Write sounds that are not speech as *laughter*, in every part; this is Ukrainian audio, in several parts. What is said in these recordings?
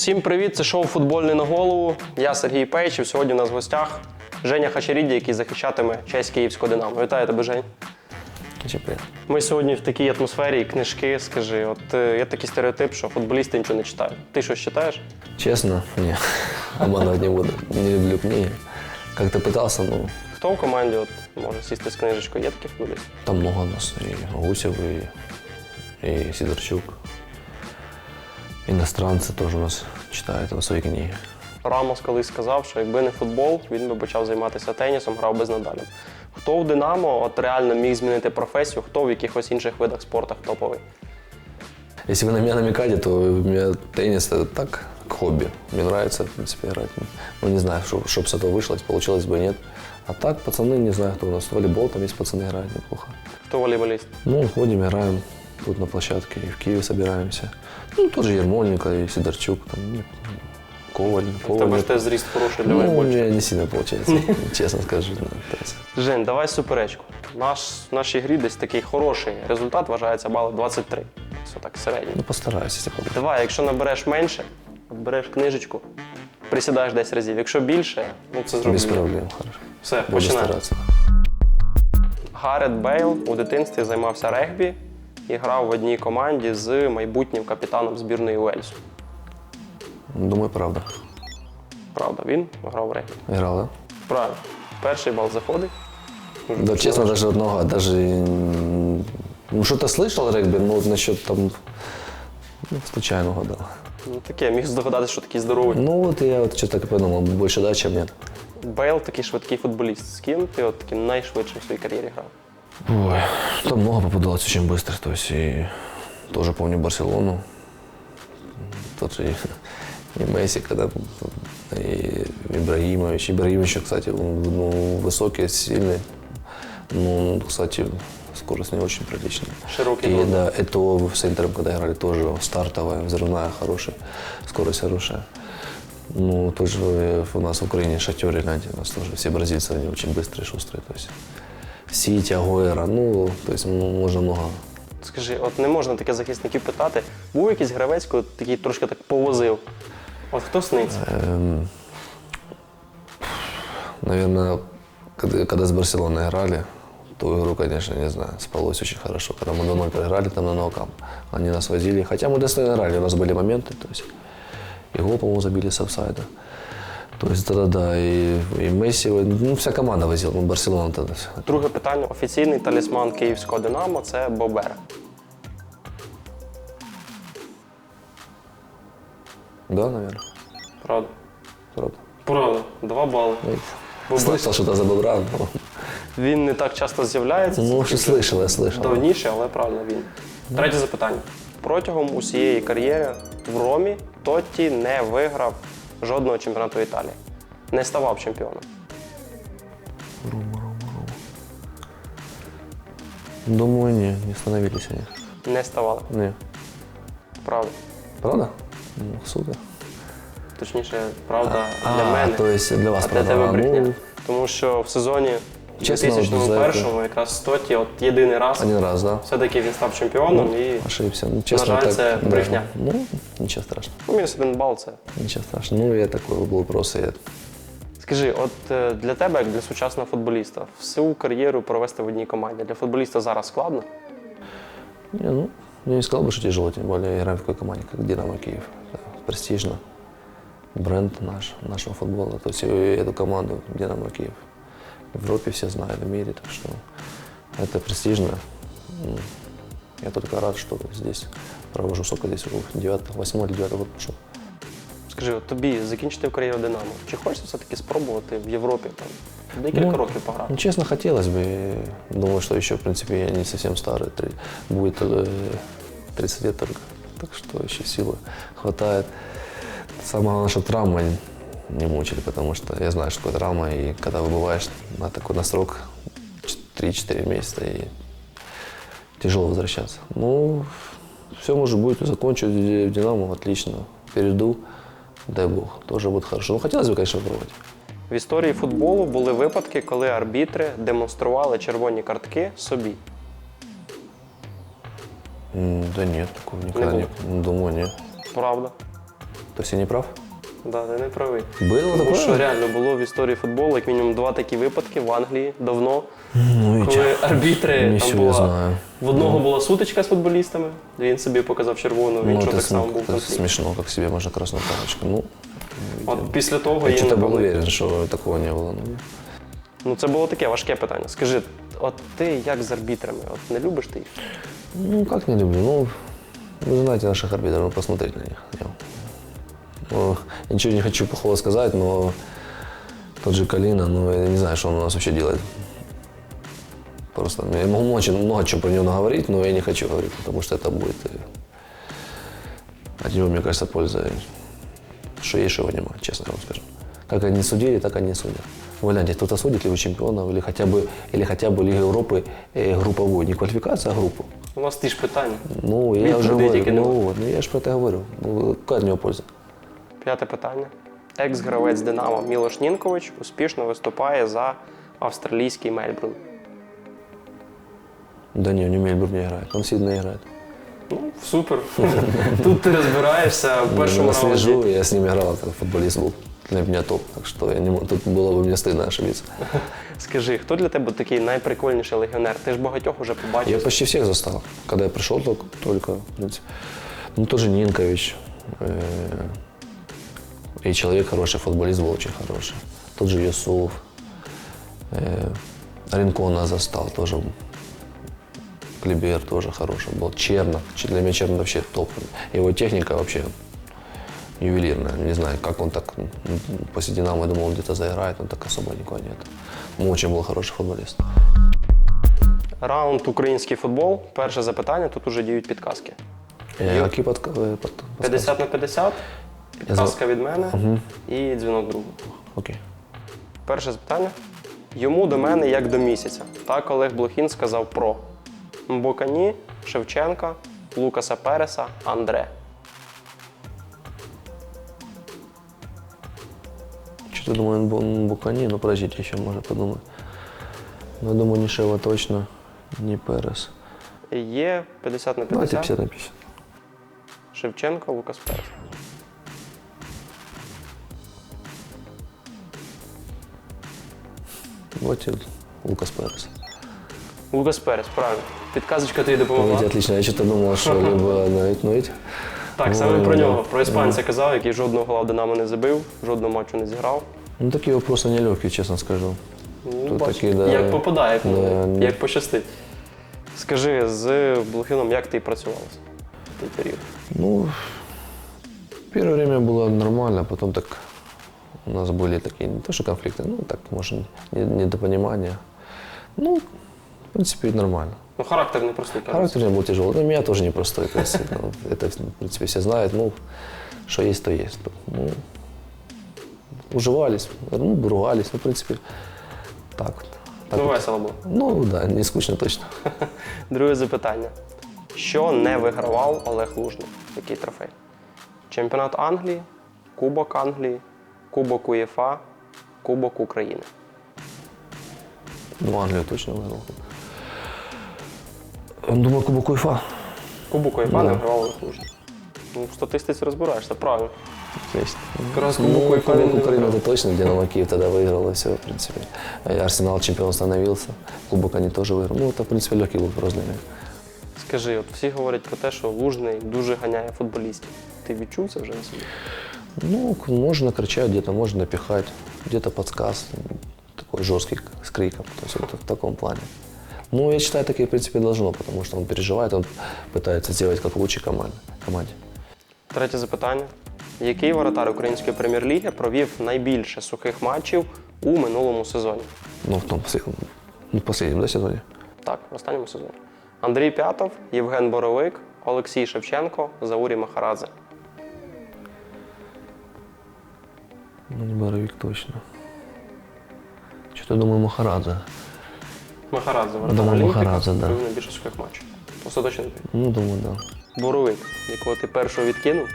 Усім привіт! Це шоу Футбольний на голову. Я Сергій Пейчев. Сьогодні у нас в гостях Женя Хачаріді, який захищатиме честь Київського Динамо. Вітаю тебе, Жень. Ми сьогодні в такій атмосфері, книжки. Скажи, от е, є такий стереотип, що футболісти нічого не читають. Ти щось читаєш? Честно, не, обманывать не буду. Не люблю книги. Как-то пытался, но Хто в команді от, може сісти з книжечкою? Є такі футболісти? там много нас. И Гусев, и, и Сидорчук. Иностранцы тоже у нас читают там свои книги. Рамос колись сказав, що якби не футбол, він би почав займатися тенісом, грав би з Надалем. Хто в Динамо от реально міг змінити професію, хто в якихось інших видах спорту топовий? Если вы на меня намекаете, то у меня теннис это так, к хобби. Мне нравится, в принципе, играть. Ну, не знаю, что, чтоб с этого вышло, получилось бы нет. А так, пацаны, не знаю, кто у нас. Волейбол, там есть пацаны играют неплохо. Хто волейболіст? Ну, ходим, играем тут на площадке, и в Киеве собираемся. Ну, тоже Ермоленко и Сидорчук, там, ну, Коваль, тебе Коваль. ж теж зріст хороший для Ну, у меня не сильно получается, *laughs* честно скажу. ну, то есть. Жень, давай суперечку. Наш, в нашій грі десь такий хороший результат вважається бали 23. Це так середньо. Ну, постараюсь, если получится. Давай, якщо набереш менше, береш книжечку, присідаєш 10 разів. Якщо більше, ну це зробимо. Без проблем, хорошо. Все, Буду починаємо. стараться. Гарет Бейл у дитинстві займався регбі і грав в одній команді з майбутнім капітаном збірної Уельсу. Думаю, правда. Правда, він грав в регбі. Играл, да? Правильно. Перший бал заходить. Да, честно, даже одного, даже ну, что-то слышал о регби, но насчет там ну, случайно угадал. Ну, таке, міг здогадатися, що такий здоровий. Ну вот я вот что-то так и подумал, больше да, чем нет. Бейл такий швидкий футболіст. З ким ти от таким найшвидшим в своїй кар'єрі грав? Ой, там много попадалось очень быстро. То есть и тоже помню Барселону. Тот же и, и Месси, когда и Ибрагимович. Ибрагимович, кстати, он ну, высокий, сильный. Ну, кстати, скорость не очень приличная. Широкий И да, это с Интером, когда играли, тоже стартовая, взрывная, хорошая, скорость хорошая. Ну, тоже у нас в Украине шатеры, знаете, у нас тоже все бразильцы, они очень быстрые, шустрые. То есть Сити, Агуэра, ну, то есть ну, можно много. Скажи, от не можна таких захисників питати. Був якийсь гравець, коли такий трошки так повозив. От хто сниться? Эм, наверное, когда, когда с Барселоной играли, ту игру, конечно, не знаю, спалось очень хорошо. Когда мы 2-0 проиграли, там на нокам, они нас возили. Хотя мы достойно играли, у нас были моменты, то есть и гол, по-моему, забили с офсайда. То есть тогда да, и, и Месси, ну, вся команда возила, ну, Барселона тогда. Друге питання. Офіційний талісман київського Динамо це Бобер. Да, наверное, Правда? правда. Правда. Два бали. Ну, Бобер. Слышал что-то за Бобра, но- Він не так часто з'являється. ну, це что слышал, я слышал. Давніше, але правильно він. Третє запитання. Протягом усієї кар'єри в Ромі Тотті не виграв жодного чемпіонату Італії. Не ставав чемпіоном. Думаю, ні, не становилися они. Не ставали. Ні. Правда. Правда? Ну, супер. Точніше, правда А, для мене. то есть для вас а для тебе брехня. Ну, Тому що в сезоні Чесно, 2001 якраз Тотті от єдиний раз один раз, да? все-таки він став чемпіоном і Ошибся. Ну, честно, жаль, так, це да. брехня. Ну, ничего страшного. ну, мінус один бал це. Ничего страшного. Ну, я такой был просто. Я... Скажи, от е, для тебе, як для сучасного футболіста, всю кар'єру провести в одній команді для футболіста зараз складно? Не, ну, я не сказал бы, что тяжело, тем более играем в такой команде, как Динамо Киев. Да, престижно. Бренд наш, нашего футбола. То есть и эту команду Динамо Киев. В Европе все знают, в мире, так что это престижно. М, Я только рад, что здесь провожу сколько здесь уже 9, 8 или 9 год пошел. Скажи, от тобі закінчити кар'єру Динамо. Чи хочеться все-таки спробувати в Європі там декілька Ну, років пограти? Ну, честно, хотелось бы. Думаю, что еще, в принципе, я не совсем старый. Три- Будет э, 30 лет только. Так что еще силы хватает. Самое главное, что травмы не мучили, потому что я знаю, что такое травма. И когда выбываешь на такой на срок 3-4 месяца, и тяжело возвращаться. Ну, все может быть. Закончу в «Динамо» отлично. Перейду, дай бог, тоже будет хорошо. Ну, хотелось бы, конечно, попробовать. В історії футболу були випадки, коли арбітри демонстрували червоні картки собі. М, Да нет, такого никогда было? не, ну, думаю, нет. Правда? То есть я не прав? Да, ти не правий. Было Тому такое? що реально було в історії футболу як мінімум два такі випадки в Англії давно, Ну, видите, коли арбітри не там все була я знаю. в одного була сутичка з футболістами, він собі показав червону, в Ну, іншого это, так само см- був это конфлікт. смешно, как себе можно красную карточку. Ну, От після того я є что-то был напевно, уверен, что такого не было. Ну, Ну це було таке важке питання. Скажи, от ти як з арбітрами? От не любиш ти їх? Ну, как не люблю? Ну, вы знаете наших арбитров, ну, посмотреть на них. Я, ну, я ничего не хочу плохого сказать, но тот же Калина, ну, я не знаю, что он у нас вообще делает. Просто я могу очень много чего про него наговорить, но я не хочу говорить, потому что это будет... э, От него, мне кажется, польза, что есть, что его нема, честно вам скажу. Как они судили, так они и судят. Вы гляньте, кто-то судит Лигу чемпионов или хотя бы, или хотя бы Лигу Европы э, групповую, не квалификация, а группу. У нас ті ж питання. Ну, я Відповідей вже говорю, тільки ну, нема. от, ну, я ж про це говорю. Ну, яка від нього польза? П'яте питання. Екс-гравець Динамо Мілош Нінкович успішно виступає за австралійський Мельбурн. Да ні, не Мельбурн не грає, он сильно грає. Ну, супер. *laughs* Тут ти розбираєшся в першому я раунді. слежу, я с ними играл, как футболист был. Для меня топ, так что я не мог, тут было бы мне стыдно ошибиться. *laughs* Скажи, хто для тебе такий найприкольніший легіонер? Ти ж багатьох уже Я побачив. почти всех застал, когда я пришел только, только в принципе. ну, тот же Нинкович, э, и человек хороший, футболист был очень хороший. Тот же Юсуф, э, Ринкона застал, тоже Клибер тоже хороший был. Чернов, Ч- для меня Чернов вообще топ. Его техника вообще ювелирная. Не знаю, как он так м, после Динамо, я думал, он где-то заиграет, но так особо никого нет. Ну, очень был хороший футболист. Раунд український футбол. Перше запитання, тут уже діють підказки. Я какие под, э, под, 50 на 50, Підказка від мене і дзвінок другу. Окей. Перше запитання. Йому до мене як до місяця. Так Олег Блохін сказав про Мбокані, Шевченка, Лукаса Переса, Андре. Он был он Букани, но подождите, еще можно подумать. Но я думаю, не Шева точно, не Перес. Є 50 на Давайте 50. 50 на 50. Шевченко, Лукас Перес. Давайте Лукас Перес. Лукас Перес, правильно. Підказочка тобі допомогла. Давайте, отлично. Я что-то думал, что либо навіть, ну. Так, саме про нього, про іспанця казав, який жодного гола в Динамо не забив, жодного матчу не зіграв. Ну такие вопросы нелегкие, честно скажу. Ну, Тут такі, да. Як попадає, як, Да, як пощастить. Скажи, з Блохіном як ти працював в той період? Ну, первое время было нормально, потом так у нас были такие, не то что конфликты, ну так, может, не- недопонимания. Ну, в принципе, нормально. Ну, характер не простий. кажуть. Характер у меня был тяжелый, но у меня тоже непростой. То есть, ну, это, в принципе, все знают. Ну, что есть, то есть. Ну, уживались, ну, ругались. Ну, в принципе, так вот. Так Ну, вот. весело було. Ну, да, не скучно точно. *laughs* Друге запитання. Що не вигравав Олег Лужний? Який трофей? Чемпіонат Англії, Кубок Англії, Кубок УЄФА, Кубок України. Ну, Англию точно выиграл. Думаю, Кубок УЕФА. Кубок УЄФА Ну. не вигравав Олег Лужний. Ну, в статистиці розбираєшся, правильно. Есть. Якраз Ну, Кубок УЄФА він Кубок не Украины виграв. это точно, Динамо Киев тогда выиграл, и все, в принципе. И Арсенал чемпион становился. Кубок они тоже выиграли. Ну, это, в принципе, легкий был разные. Скажи, от всі говорять про те, що Лужний дуже ганяє футболістів. Ти відчув це вже на собі? Ну, можно кричать где-то, можно напихать, где-то подсказ такой жесткий с криком. То есть вот в таком плане. Ну, я считаю, такие, в принципе, должно, потому что он переживает, он пытается сделать как лучшей команде. команде. Третє запитання. Який воротар української прем'єр-ліги провів найбільше сухих матчів у минулому сезоні? Ну, в том последнем, ну, в последнем, да, сезоне? Так, в останньому сезоні. Андрій П'ятов, Євген Боровик, Олексій Шевченко, Заурій Махарадзе. Ну, не Боровик точно. Что-то думаю, Махарадзе. Махарадзе, воротар Думаю, Олімпіка, Махарадзе, да. провів найбільше сухих матчів. Остаточно відповідь. Ну, думаю, да. Боровик, якого ти першого відкинув,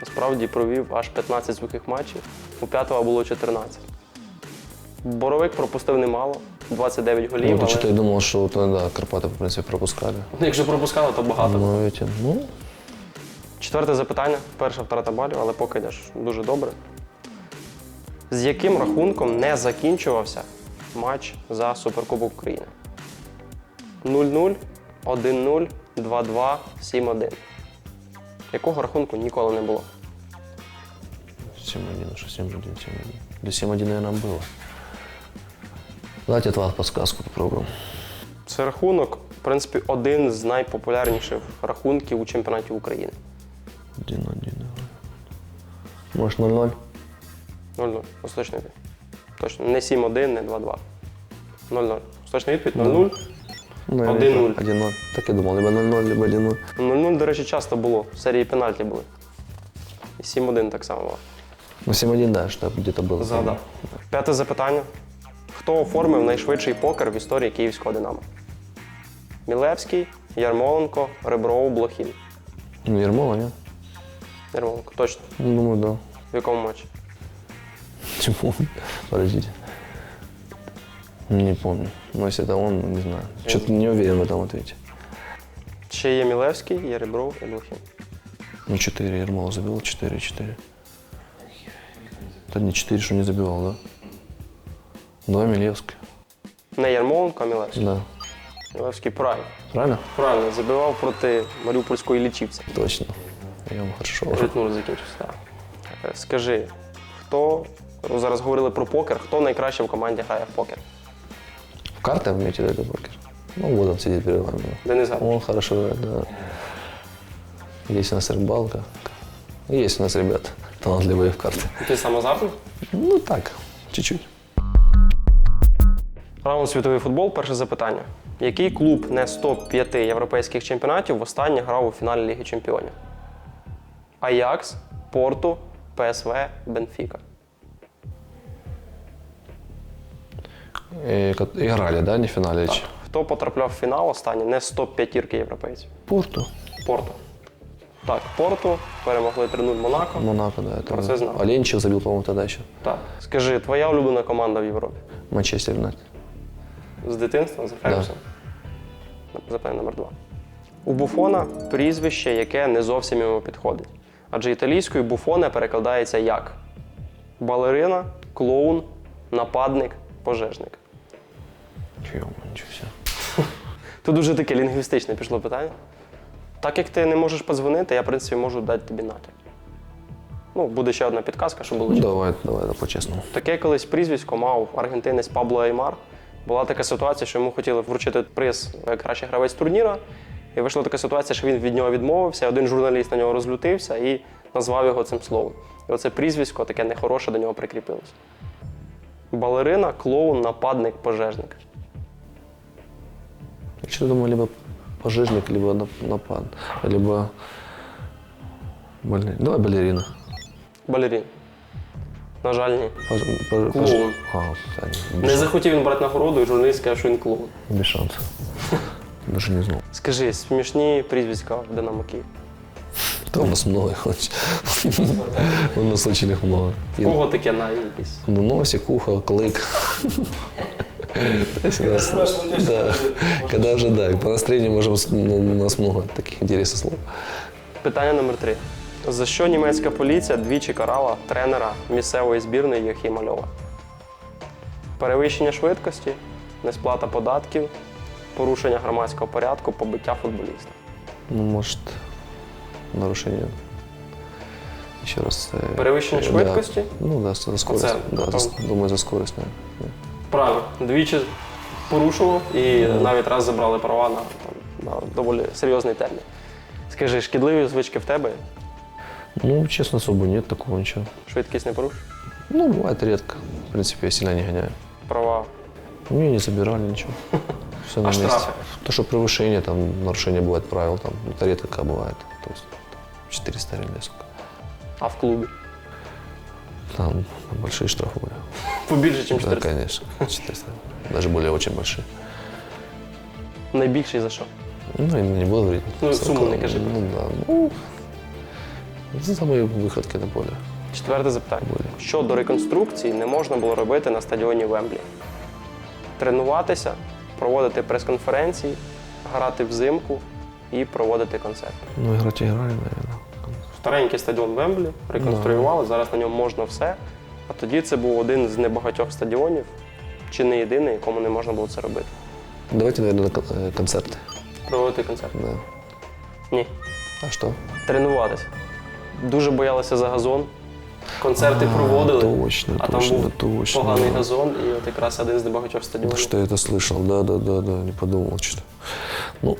насправді провів аж 15 сухих матчів. У п'ятого було 14. Боровик пропустив немало, 29 голів. Ну, але что-то я думал, что вот, да, Карпаты, в принципе, пропускали. Якщо пропускали, то багато. Эти, ну, Четверте запитання. Перша втрата балів, але поки йдеш дуже добре. З яким рахунком не закінчувався матч за Суперкубок України? 0-0, 1-0, 2-2, 7-1. Якого рахунку ніколи не було? 7-1, что 7-1, 7-1. Да 7-1, наверное, было. Давайте от вас подсказку попробуем. Це рахунок, в принципі, один з найпопулярніших рахунків у чемпіонаті України. 1-1. Может 0-0? 0-0. Остаточний відповідь. Точно. Не 7-1, не 2-2. 0-0. Остаточна відповідь 0-0. Ну, 1-0. 1-0. Так я думал, либо 0-0, либо 1-0. 0-0, до речі, часто було. В серії пенальті були. І 7-1 так само було. Ну 7-1, да, что где-то было. Згадав. П'яте запитання. Хто оформив найшвидший покер в історії київського Динамо? Мілевський, Ярмоленко, Ребров, Блохін. Ну, Ермола, нет? Ярмоленко, точно. Ну, думаю, да. В якому матчі? Не помню. Подождите. Не помню. Но если это он, не знаю. Что-то не уверен в этом ответе. Ще є Мілевський, є Ребров і Блохін. Ну, 4 Ермола забил, 4-4. Это не 4, что не забивал, да? Да, Милевский. Не Ярмоленко, а Мілевський. Да. Мілевський правильно. Правильно? Правильно, забивав проти Маріупольської лічівці. Точно. Я вам хорошо. 3-0 закінчився. Так. Е, Скажи, хто ну, зараз говорили про покер, хто найкраще в команді грає в покер? В карты вы имеете в виду покер? Ну, вот он сидит перед вами. Денис Гар. Он хорошо играет, да. Есть у нас рыбалка. Есть у нас ребята талантливые в карты. Ти сам азартний? Ну, так, чуть-чуть. Раунд світовий футбол. Перше запитання. Який клуб не з топ-5 європейських чемпіонатів востаннє грав у фіналі Ліги Чемпіонів? Аякс, Порту, ПСВ, Бенфіка. И, кот- да, не в финале? Так. Хто потрапляв в фінал останній не з топ-5 європейців? Порту. Порту. Так, Порту перемогли 3-0 Монако. Монако, да. Это Про це знав. Оленчев забил, по-моему, тогда еще. Так. Скажи, твоя улюблена команда в Європі? Манчестер Юнайтед. З дитинства за Фергюсом? Запитання номер два. У Буфона прізвище, яке не зовсім йому підходить. Адже італійською буфоне перекладається як балерина, клоун, нападник, пожежник. Ничего. *laughs* Тут дуже таке лінгвістичне пішло питання. Так як ти не можеш подзвонити, я, в принципі, можу дати тобі натяк. Ну, буде ще одна підказка, щоб було чесно. давай, давай, да, по-честному. Таке колись прізвисько мав аргентинець Пабло Аймар. Була така ситуація, що йому хотіли вручити приз як кращий гравець турніра. І вийшла така ситуація, що він від нього відмовився. Один журналіст на нього розлютився і назвав його цим словом. І оце прізвисько таке нехороше до нього прикріпилося. Балерина, клоун, нападник, пожежник. Я что-то думаю, либо пожежник, либо нап- напад, либо балерина. Давай балерина. Балерін. На жаль, ні. Пож- пож- Клоун. А, да, Не без, захотів він брати нагороду, і журналіст сказав, що він клоун. без шансов. Даже не знал. Скажи, смішні прізвиська в Динамо Київ. Да у нас много их очень. У нас очень много. Кого таке на якісь? Ну, носик, ухо, клык. Да. Когда уже, да, по настроению можем, у нас много таких интересных слов. Питання номер три. За що німецька поліція двічі карала тренера місцевої збірної Йохіма Льова? Перевищення швидкості, несплата податків, порушення громадського порядку, побиття футболіста. Ну, может, нарушение. Еще раз. э, Перевищення да. швидкості? Ну да, за скорость. Оце, да, за, думаю, за скорость, наверное. Правильно, двічі порушував і навіть раз забрали права на, там, на доволі серйозний термін. Скажи, шкідливі звички в тебе? Ну, честно, особо нет такого ничего. Швидкість не порушуєш? Ну, бывает редко. В принципе, я сильно не гоняю. Права. Мне не забирали ничего. *laughs* Все на А месте. штрафы? То, что превышение, там, нарушение бывает правил, там, это редко как бывает. То есть, там, 400 гривен, сколько. А в клубі? Там большие штрафы были. Побільше, ніж Да, 400. конечно, 400. Даже более очень большие. Найбільший за що? Ну, я не буду говорить. Ну, сумму не кажи. Ну, да. Ну, за мои выходки на поле. Четверте запитання. Болі. Що до реконструкції не можна було робити на стадіоні Вемблі? Тренуватися, проводити прес-конференції, грати взимку і проводити концерти. Ну, играть играли, наверное. Старенький стадіон Вемблі реконструювали, зараз на ньому можна все. А тоді це був один з небагатьох стадіонів, чи не єдиний, якому не можна було це робити. Давайте, наверное, на кон- э, концерты. Проводити концерт. Да. Ні. А что? Тренуватися. Дуже боялися за газон. Концерти проводили, точно, а точно, там був точно. поганий газон, і от якраз один з небагатьох стадіонів. Что я это слышал, да, да, да, да, не подумал что. Ну,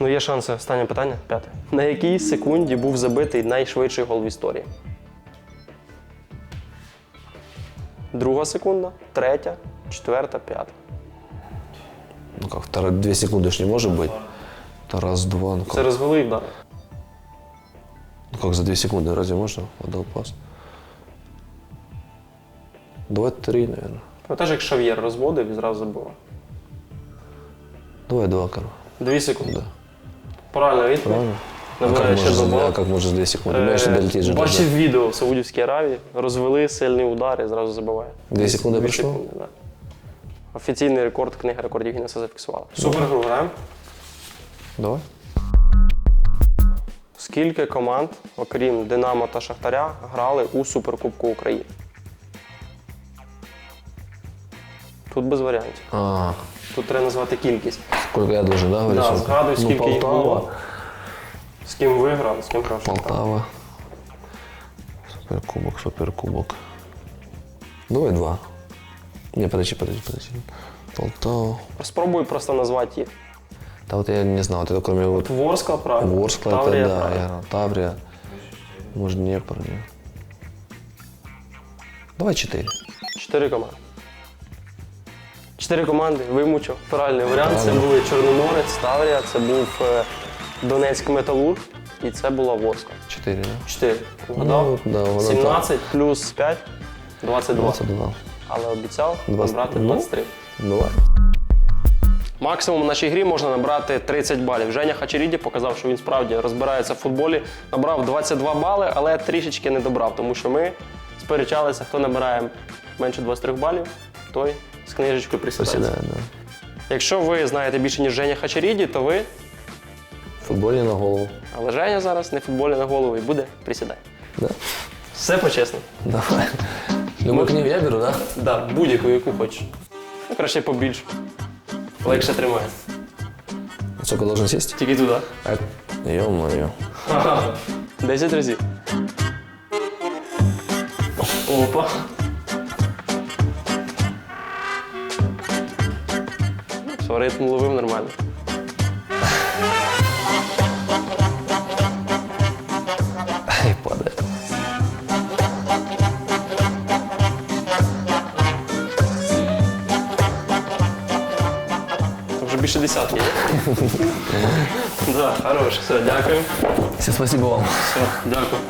Ну, є шанси. Останнє питання, п'яте. На якій секунді був забитий найшвидший гол в історії? Друга секунда, третя, четверта, п'ята. ну как, вторая, две секунды ж не может быть. Это раз, два, ну Це как, розвели і вдар. ну как за две секунды, разве можно? Отдал пас. Давай три, наверное. Пам'ятаєш, як Шав'єр розводив і зразу забивав. Давай два, короче. Дві секунди. Да. Правильно відповідь. Правильно? А Набирає ще можно, за- два. а как можно за две секунды? Е, что долететь же Бачив відео в Саудівській Аравії, розвели сильний удар і зразу забиває. Дві секунди пройшло? да. Офіційний рекорд книги рекордів Гіннеса зафіксувала. Супер гру граємо. Давай. Скільки команд, окрім Динамо та Шахтаря, грали у Суперкубку України? Тут без варіантів. А, Тут треба назвати кількість. сколько я должен, да, говорить? Да, сколько? згадуй, ну, скільки їх Полтава, було. З ким ви грали, з ким грав Шахтар. Полтава. Суперкубок, суперкубок. Давай два. Не, подожди, подожди, подожди. Полтава. Спробуй просто назвати їх. Да вот я не знал, вот это кроме вот Ворскла, правильно. Ворскла, это Таврія, да, правильно. я играл. Таврия. Может, Днепр, нет. Давай четыре. Чотири команди. Чотири команди, вимучив. Правильний варіант. Це були Чорноморець, Таврія, це був е, Донецьк Металург і це була Ворскла. Четыре, да? Чотири. Вгадав? Ну, да, вгадав. 17 плюс 5 22. 22. Але обіцяв набрати ну. 23. Давай. Максимум в нашій грі можна набрати 30 балів. Женя Хачеріді показав, що він справді розбирається в футболі. Набрав 22 бали, але трішечки не добрав, тому що ми сперечалися, хто набирає менше 23 балів, той з книжечкою. Приседаю, да. Якщо ви знаєте більше, ніж Женя Хачеріді, то ви. В футболе на голову. Але Женя зараз не футболі на голову і буде присідати. Да? Все почесно. Давай. Любую книгу я беру, да? Да, будь-яку, яку хочеш. Ну, краще побільше. Легше тримає. Сколько должен сесть? Тільки туди. Ё-моё. 10 разів. Опа. Що, ритм ловив нормально. Ай, падает. Вже більше десятки є. *laughs* Да, хорош. Все, дякую. Все, спасибо вам. Все, дякую.